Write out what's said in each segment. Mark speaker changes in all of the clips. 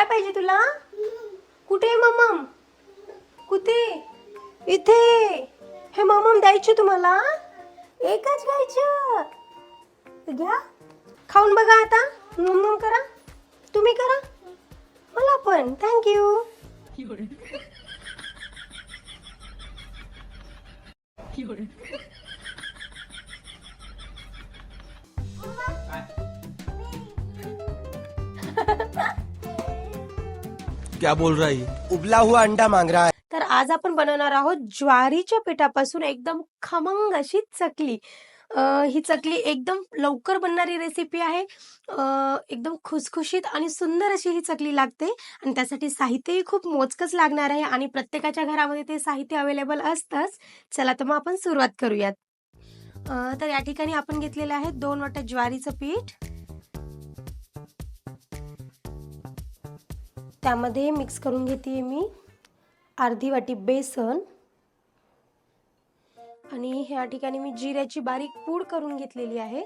Speaker 1: काय पाहिजे तुला? कुठे आहे मम्मम? कुठे? इथे. हे मम्मम द्यायचे तुम्हाला. एकच घ्यायचं. घ्या. खाऊन बघा आता. मम्मम करा. तुम्ही करा. मला पण. थँक्यू
Speaker 2: क्या बोल रहा है?
Speaker 3: उबला हुआ अंडा मांग रहा है।
Speaker 1: तर आज आपण बनवणार आहोत ज्वारीच्या पिठापासून एकदम खमंग अशी चकली. अं, ही चकली एकदम लवकर बनणारी रेसिपी आहे. अं, एकदम खुसखुशीत आणि सुंदर अशी ही चकली लागते. आणि त्यासाठी साहित्यही खूप मोजकच लागणार आहे आणि प्रत्येकाच्या घरामध्ये ते साहित्य अवेलेबल असतंच. चला तर मग आपण सुरुवात करूयात. अं, तर या ठिकाणी आपण घेतलेलं आहे दोन वाट्या ज्वारीचं पीठ. त्यामध्ये मिक्स करून घेते मी अर्धी वाटी बेसन. आणि ह्या ठिकाणी मी जिऱ्याची बारीक पूड करून घेतलेली आहे.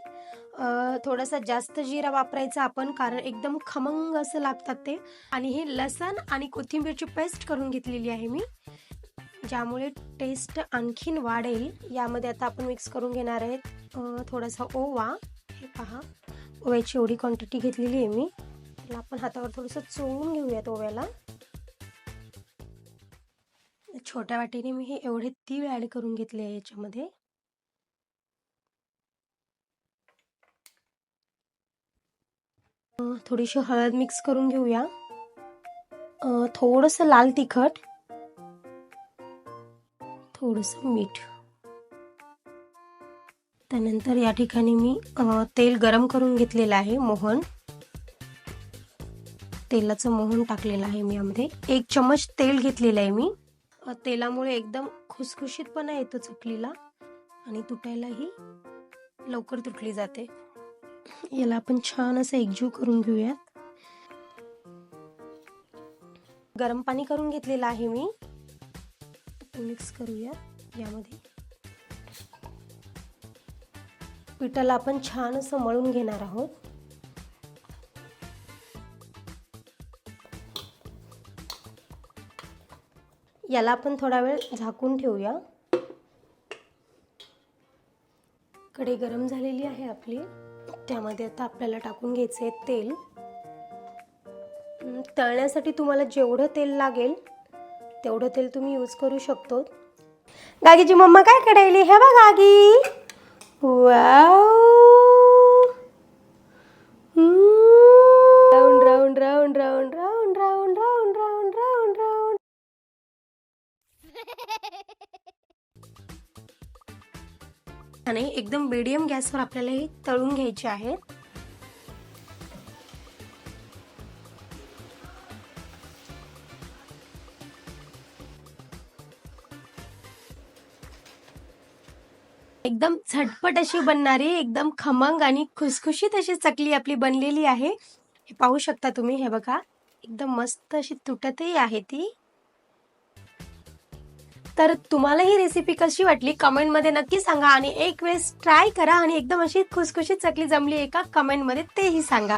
Speaker 1: थोडासा जास्त जिरा वापरायचा आपण कारण एकदम खमंग असं लागतात ते. आणि हे लसण आणि कोथिंबीरची पेस्ट करून घेतलेली आहे मी ज्यामुळे टेस्ट आणखीन वाढेल. यामध्ये आता आपण मिक्स करून घेणार आहेत थोडासा ओवा. हे पहा ओव्याची एवढी क्वांटिटी घेतलेली आहे मी. त्याला आपण हातावर थोडंसं चोळून घेऊयात ओव्याला. छोट्या वाटीने मी हे एवढे तीळ ॲड करून घेतले आहे याच्यामध्ये. थोडीशी हळद मिक्स करून घेऊया. थोडंसं लाल तिखट. थोडस मीठ. त्यानंतर या ठिकाणी मी तेल गरम करून घेतलेलं आहे मोहन. तेलाचं मोहन टाकलेलं आहे मी यामध्ये. एक चमच तेल घेतलेलं आहे मी. तेलामुळे एकदम खुसखुशीतपणा येतो चकलीला. आणि तुटायलाही लवकर तुटली जाते. याला आपण छान असं एकजीव करून घेऊयात. गरम पाणी करून घेतलेलं आहे मी. मिक्स करूया यामध्ये. पिठाला आपण छान असं मळून घेणार आहोत. याला आपण थोडा वेळ झाकून ठेवूया. कढई गरम झालेली आहे आपली. त्यामध्ये आता आपल्याला टाकून घ्यायचं आहे तेल तळण्यासाठी तुम्हाला जेवढं तेल लागेल तेवढं तेल तुम्ही यूज करू शकतो. गागीची मम्मा काय कडायली हे बघ गागी वाव आणि एकदम मीडियम गॅसवर आपल्याला हे तळून घ्यायचे आहेत एकदम झटपट अशी बनणारी एकदम खमंग आणि खुसखुशीत अशी चकली आपली बनलेली आहे. हे पाहू शकता तुम्ही हे बघा. एकदम मस्त अशी तुटतही आहे ती. तर तुम्हाला ही रेसिपी कशी वाटली? कमेंटमध्ये नक्की सांगा आणि एक वेळेस ट्राय करा आणि एकदम अशी खुसखुशीत चकली जमली आहे का? कमेंटमध्ये तेही सांगा.